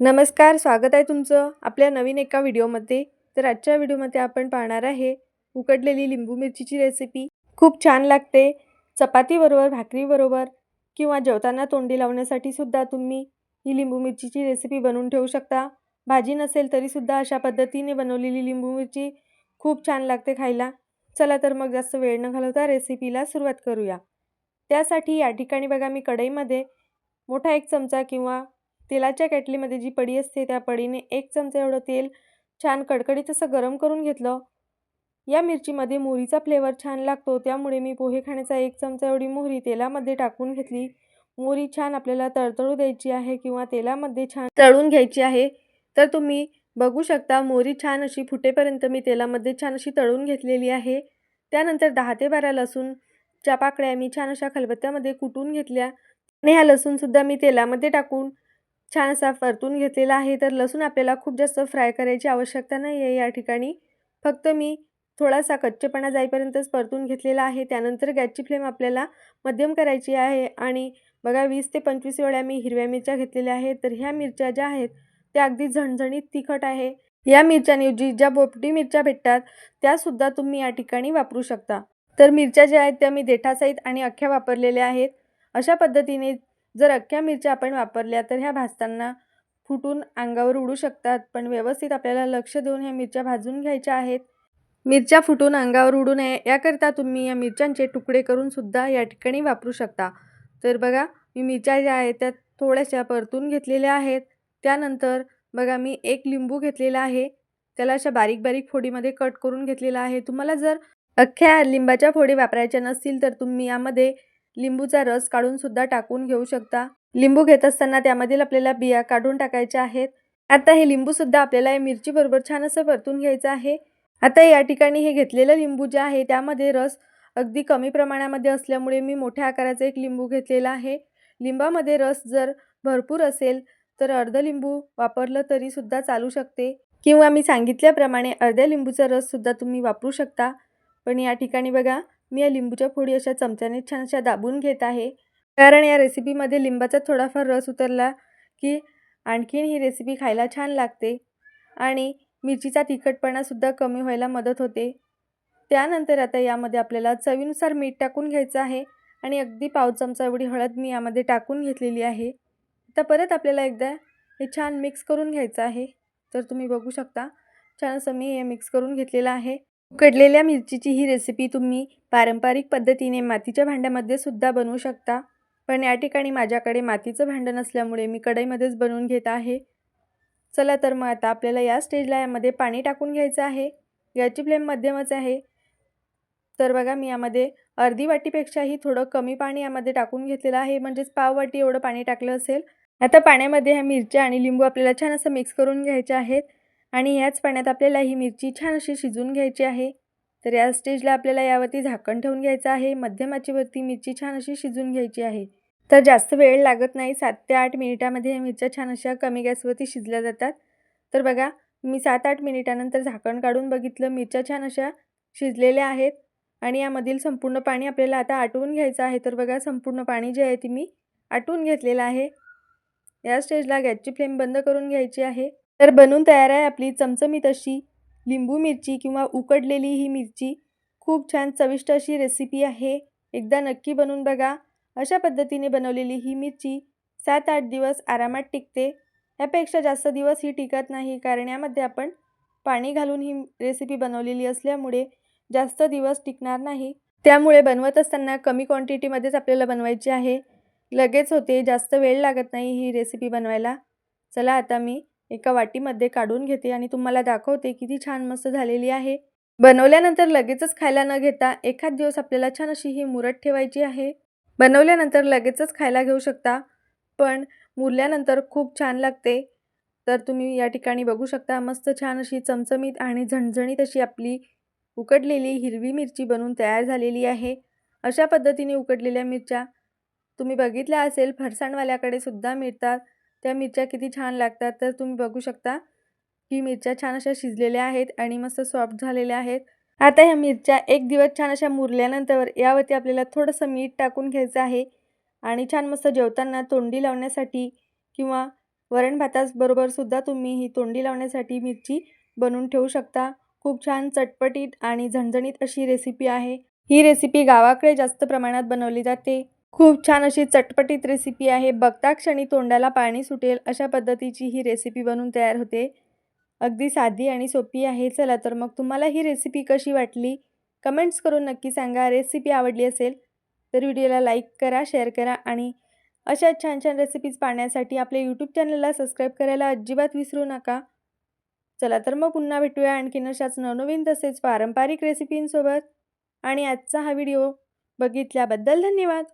नमस्कार स्वागत आहे तुमचं आपल्या नवीन एका व्हिडिओमध्ये. तर आजच्या व्हिडिओमध्ये आपण पाहणार आहे उकडलेली लिंबू मिरचीची रेसिपी खूप छान लागते. चपातीबरोबर भाकरीबरोबर किंवा जेवताना तोंडी लावण्यासाठी सुद्धा तुम्ही ही लिंबू मिरचीची रेसिपी बनवून ठेवू शकता. भाजी नसेल तरीसुद्धा अशा पद्धतीने बनवलेली लिंबू मिरची खूप छान लागते खायला. चला तर मग जास्त वेळ न घालवता रेसिपीला सुरुवात करूया. त्यासाठी या ठिकाणी बघा मी कढईमध्ये मोठा एक चमचा किंवा तेलाच्या केटलीमध्ये जी पडी असते त्या पडीने एक चमचा एवढं तेल छान कडकडीत असं गरम करून घेतलं. या मिरचीमध्ये मोहरीचा फ्लेवर छान लागतो त्यामुळे मी पोहे खाण्याचा एक चमचा एवढी मोहरी तेलामध्ये टाकून घेतली. मोहरी छान आपल्याला तळतळू द्यायची आहे किंवा तेलामध्ये छान तळून घ्यायची आहे. तर तुम्ही बघू शकता मोहरी छान अशी फुटेपर्यंत मी तेलामध्ये छान अशी तळून घेतलेली आहे. त्यानंतर दहा ते बारा लसूणच्या पाकळ्या मी छान अशा खलबत्त्यामध्ये कुटून घेतल्या. आणि ह्या लसूणसुद्धा मी तेलामध्ये टाकून छान असा परतून घेतलेला आहे. तर लसूण आपल्याला खूप जास्त फ्राय करायची आवश्यकता नाही आहे या ठिकाणी. फक्त मी थोडासा कच्चेपणा जाईपर्यंतच परतून घेतलेला आहे. त्यानंतर गॅसची फ्लेम आपल्याला मध्यम करायची आहे. आणि बघा वीस ते पंचवीस वेळा मी हिरव्या मिरच्या घेतलेल्या आहेत. तर ह्या मिरच्या ज्या आहेत त्या अगदी झणझणीत तिखट आहे. या मिरच्यांऐवजी ज्या बोपटी मिरच्या भेटतात त्यासुद्धा तुम्ही या ठिकाणी वापरू शकता. तर मिरच्या ज्या आहेत त्या मी देठासहित आणि अख्ख्या वापरलेल्या आहेत. अशा पद्धतीने जर अख्ख्या मिरच्या आपण वापरल्या तर ह्या भाजताना फुटून अंगावर उडू शकतात. पण व्यवस्थित आपल्याला लक्ष देऊन ह्या मिरच्या भाजून घ्यायच्या आहेत. मिरच्या फुटून अंगावर उडू नये याकरता तुम्ही या मिरच्यांचे तुकडे करूनसुद्धा या ठिकाणी वापरू शकता. तर बघा मी मिरच्या ज्या आहेत त्या थोड्याशा परतून घेतलेल्या आहेत. त्यानंतर बघा मी एक लिंबू घेतलेला आहे. त्याला अशा बारीक बारीक फोडीमध्ये कट करून घेतलेला आहे. तुम्हाला जर अख्ख्या लिंबाच्या फोडी वापरायच्या नसतील तर तुम्ही यामध्ये लिंबूचा रस काढून सुद्धा टाकून घेऊ शकता. लिंबू घेत असताना त्यामधील आपल्याला बिया काढून टाकायच्या आहेत. आता हे लिंबूसुद्धा आपल्याला या मिरचीबरोबर छान असं परतून घ्यायचं आहे. आता या ठिकाणी हे घेतलेलं लिंबू जे आहे त्यामध्ये रस अगदी कमी प्रमाणामध्ये असल्यामुळे मी मोठ्या आकाराचा एक लिंबू घेतलेला आहे. लिंबामध्ये रस जर भरपूर असेल तर अर्ध लिंबू वापरलं तरीसुद्धा चालू शकते. किंवा मी सांगितल्याप्रमाणे अर्ध्या लिंबूचा रससुद्धा तुम्ही वापरू शकता. पण या ठिकाणी बघा मी या लिंबूच्या फोडी अशा चमच्याने छान अशा दाबून घेत आहे. कारण या रेसिपीमध्ये लिंबाचा थोडाफार रस उतरला की आणखीन ही रेसिपी खायला छान लागते आणि मिरचीचा तिखटपणासुद्धा कमी व्हायला मदत होते. त्यानंतर आता यामध्ये आपल्याला चवीनुसार मीठ टाकून घ्यायचं आहे आणि अगदी पाव चमचा एवढी हळद मी यामध्ये टाकून घेतलेली आहे. आता परत आपल्याला एकदा हे छान मिक्स करून घ्यायचं आहे. तर तुम्ही बघू शकता छान असं मी हे मिक्स करून घेतलेलं आहे. उकडलेल्या मिरचीची ही रेसिपी तुम्ही पारंपरिक पद्धतीने मातीच्या भांड्यामध्ये सुद्धा बनवू शकता. पण या ठिकाणी माझ्याकडे मातीचं भांडं नसल्यामुळे मी कढईमध्येच बनवून घेत आहे. चला तर मग आता आपल्याला या स्टेजला यामध्ये पाणी टाकून घ्यायचं आहे. याची फ्लेम मध्यमच आहे. तर बघा मी यामध्ये अर्धी वाटीपेक्षाही थोडं कमी पाणी यामध्ये टाकून घेतलेलं आहे. म्हणजेच पाव वाटी एवढं पाणी टाकलं असेल. आता पाण्यामध्ये ह्या मिरच्या आणि लिंबू आपल्याला छान असं मिक्स करून घ्यायचे आहेत. आणि ह्याच पाण्यात आपल्याला ही मिरची छान अशी शिजवून घ्यायची आहे. तर या स्टेजला आपल्याला यावरती झाकण ठेवून घ्यायचं आहे. मध्यमाचीवरती मिरची छान अशी शिजून घ्यायची आहे. तर जास्त वेळ लागत नाही. सात ते आठ मिनिटामध्ये ह्या मिरच्या छान अशा कमी गॅसवरती शिजल्या जातात. तर बघा मी सात आठ मिनिटानंतर झाकण काढून बघितलं. मिरच्या छान अशा शिजलेल्या आहेत. आणि यामधील संपूर्ण पाणी आपल्याला आता आटवून घ्यायचं आहे. तर बघा संपूर्ण पाणी जे आहे ते मी आटवून घेतलेलं आहे. या स्टेजला गॅसची फ्लेम बंद करून घ्यायची आहे. तर बनून तयार आहे आपली चमचमीत अशी लिंबू मिरची किंवा उकडलेली ही मिरची. खूप छान चविष्ट अशी रेसिपी आहे. एकदा नक्की बनवून बघा. अशा पद्धतीने बनवलेली ही मिरची सात आठ दिवस आरामात टिकते. यापेक्षा जास्त दिवस ही टिकत नाही कारण यामध्ये आपण पाणी घालून ही रेसिपी बनवलेली असल्यामुळे जास्त दिवस टिकणार नाही. त्यामुळे बनवत असताना कमी क्वांटिटीमध्येच आपल्याला बनवायची आहे. लगेच होते जास्त वेळ लागत नाही ही रेसिपी बनवायला. चला आता मी एका वाटीमध्ये काढून घेते आणि तुम्हाला दाखवते किती छान मस्त झालेली आहे. बनवल्यानंतर लगेचच खायला न घेता एखाद दिवस आपल्याला छान अशी ही मुरत ठेवायची आहे. बनवल्यानंतर लगेचच खायला घेऊ शकता पण मुरल्यानंतर खूप छान लागते. तर तुम्ही या ठिकाणी बघू शकता मस्त छान अशी चमचमीत आणि झणझणीत अशी आपली उकडलेली हिरवी मिरची बनून तयार झालेली आहे. अशा पद्धतीने उकडलेल्या मिरच्या तुम्ही बघितल्या असेल फरसाणवाल्याकडे सुद्धा मिळतात. त्या मिरच्या किती छान लागतात तर तुम्ही बघू शकता की मिरच्या छान अशा शिजलेल्या आहेत आणि मस्त सॉफ्ट झालेल्या आहेत. आता ह्या मिरच्या एक दिवस छान अशा मुरल्यानंतर यावरती आपल्याला थोडंसं मीठ टाकून घ्यायचं आहे आणि छान मस्त जेवताना तोंडी लावण्यासाठी किंवा वरण भाताबरोबर सुद्धा तुम्ही ही तोंडी लावण्यासाठी मिरची बनवून ठेवू शकता. खूप छान चटपटीत आणि झणझणीत अशी रेसिपी आहे. ही रेसिपी गावाकडे जास्त प्रमाणात बनवली जाते. खूप छान अशी चटपटीत रेसिपी आहे. बघता क्षणी तोंडाला पाणी सुटेल अशा पद्धतीची ही रेसिपी बनवून तयार होते. अगदी साधी आणि सोपी आहे. चला तर मग तुम्हाला ही रेसिपी कशी वाटली? कमेंट्स करून नक्की सांगा. रेसिपी आवडली असेल तर व्हिडिओला लाईक करा शेअर करा आणि अशा छान छान रेसिपीज पाहण्यासाठी आपल्या यूट्यूब चॅनलला सबस्क्राईब करायला अजिबात विसरू नका. चला तर मग पुन्हा भेटूया आणखीन अशाच नवनवीन तसेच पारंपरिक रेसिपींसोबत आणि आजचा हा व्हिडिओ बघितल्याबद्दल धन्यवाद.